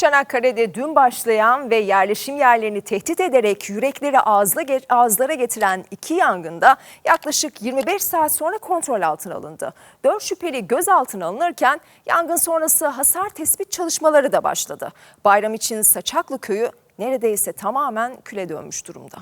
Çanakkale'de dün başlayan ve yerleşim yerlerini tehdit ederek yürekleri ağızlara getiren iki yangında yaklaşık 25 saat sonra kontrol altına alındı. 4 şüpheli gözaltına alınırken yangın sonrası hasar tespit çalışmaları da başladı. Bayram için Saçaklı köyü neredeyse tamamen küle dönmüş durumda.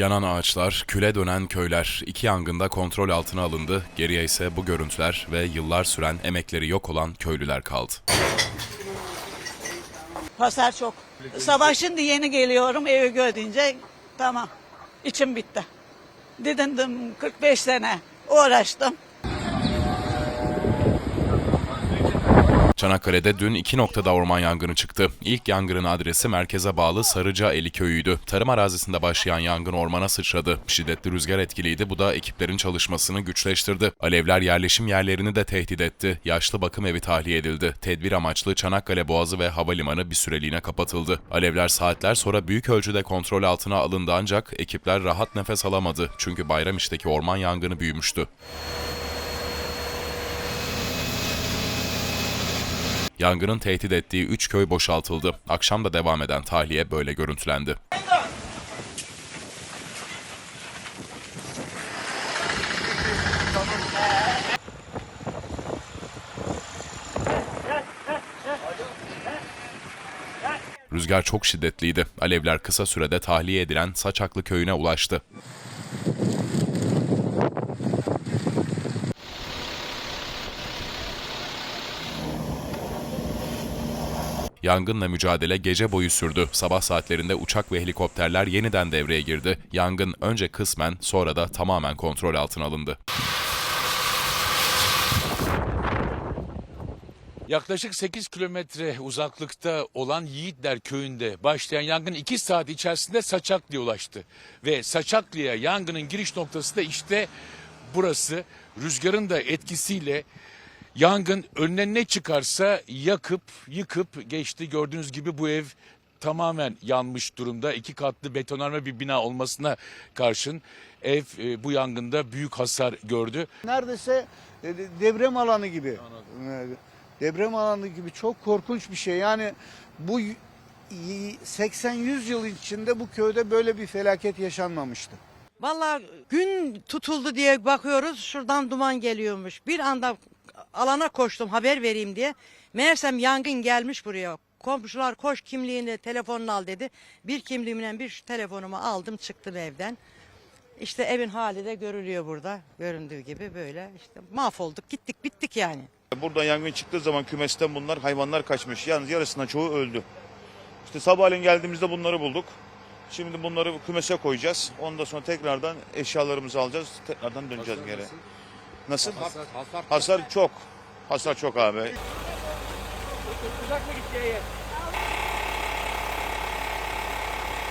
Yanan ağaçlar, küle dönen köyler, iki yangında kontrol altına alındı. Geriye ise bu görüntüler ve yıllar süren emekleri yok olan köylüler kaldı. Hasar çok. Sabah yeni geliyorum evi gördüğünce tamam içim bitti. Didindim 45 sene uğraştım. Çanakkale'de dün iki noktada orman yangını çıktı. İlk yangının adresi merkeze bağlı Sarıcaeli köyüydü. Tarım arazisinde başlayan yangın ormana sıçradı. Şiddetli rüzgar etkiliydi. Bu da ekiplerin çalışmasını güçleştirdi. Alevler yerleşim yerlerini de tehdit etti. Yaşlı bakım evi tahliye edildi. Tedbir amaçlı Çanakkale Boğazı ve havalimanı bir süreliğine kapatıldı. Alevler saatler sonra büyük ölçüde kontrol altına alındı ancak ekipler rahat nefes alamadı. Çünkü Bayramiş'teki orman yangını büyümüştü. Yangının tehdit ettiği 3 köy boşaltıldı. Akşam da devam eden tahliye böyle görüntülendi. Rüzgar çok şiddetliydi. Alevler kısa sürede tahliye edilen Saçaklı köyüne ulaştı. Yangınla mücadele gece boyu sürdü. Sabah saatlerinde uçak ve helikopterler yeniden devreye girdi. Yangın önce kısmen sonra da tamamen kontrol altına alındı. Yaklaşık 8 kilometre uzaklıkta olan Yiğitler köyünde başlayan yangın 2 saat içerisinde Saçaklı'ya ulaştı. Ve Saçaklı'ya yangının giriş noktası da işte burası. Rüzgarın da etkisiyle yangın önüne ne çıkarsa yakıp yıkıp geçti. Gördüğünüz gibi bu ev tamamen yanmış durumda. İki katlı betonarme bir bina olmasına karşın ev e, bu yangında büyük hasar gördü. Neredeyse e, deprem alanı gibi. E, Deprem alanı gibi çok korkunç bir şey. Yani bu y- y- 80-100 yıl içinde bu köyde böyle bir felaket yaşanmamıştı. Vallahi gün tutuldu diye bakıyoruz şuradan duman geliyormuş. Bir anda alana koştum haber vereyim diye. Meğersem yangın gelmiş buraya. Komşular koş kimliğini telefonunu al dedi. Bir kimliğimle bir telefonumu aldım çıktım evden. İşte evin hali de görülüyor burada. Göründüğü gibi böyle işte mahvolduk gittik bittik yani. Burada yangın çıktığı zaman kümesten bunlar hayvanlar kaçmış. Yalnız yarısından çoğu öldü. İşte sabahleyin geldiğimizde bunları bulduk. Şimdi bunları kümese koyacağız. Ondan sonra tekrardan eşyalarımızı alacağız. Tekrardan döneceğiz geri. Nasıl? Hasar, çok. Hasar çok abi.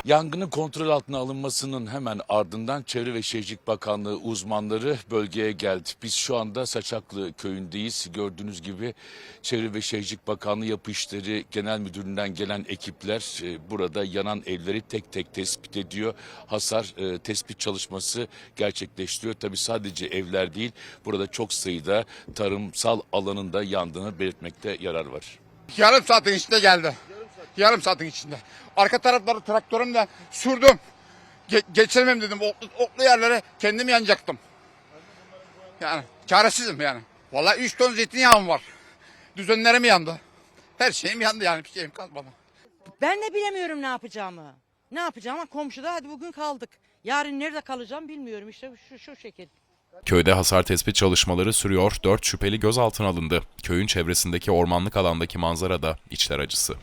Yangının kontrol altına alınmasının hemen ardından Çevre ve Şehircilik Bakanlığı uzmanları bölgeye geldi. Biz şu anda Saçaklı köyündeyiz. Gördüğünüz gibi Çevre ve Şehircilik Bakanlığı Yapı İşleri Genel Müdürlüğü'nden gelen ekipler e, burada yanan evleri tek tek tespit ediyor. Hasar e, tespit çalışması gerçekleştiriyor. Tabii sadece evler değil burada çok sayıda tarımsal alanında yandığını belirtmekte yarar var. Yarım saatin içinde geldi. Yarım saatin içinde. Arka tarafları traktörümle sürdüm. Ge- geçirmem dedim. Oklu, oklu yerlere kendim yanacaktım. Yani çaresizim yani. Vallahi 3 ton zeytinyağım var. Düzenlerim yandı. Her şeyim yandı yani bir şeyim kalmadı. Ben de bilemiyorum ne yapacağımı. Ne yapacağım ama komşuda hadi bugün kaldık. Yarın nerede kalacağım bilmiyorum işte şu, şu şekil. Köyde hasar tespit çalışmaları sürüyor. 4 şüpheli gözaltına alındı. Köyün çevresindeki ormanlık alandaki manzara da içler acısı.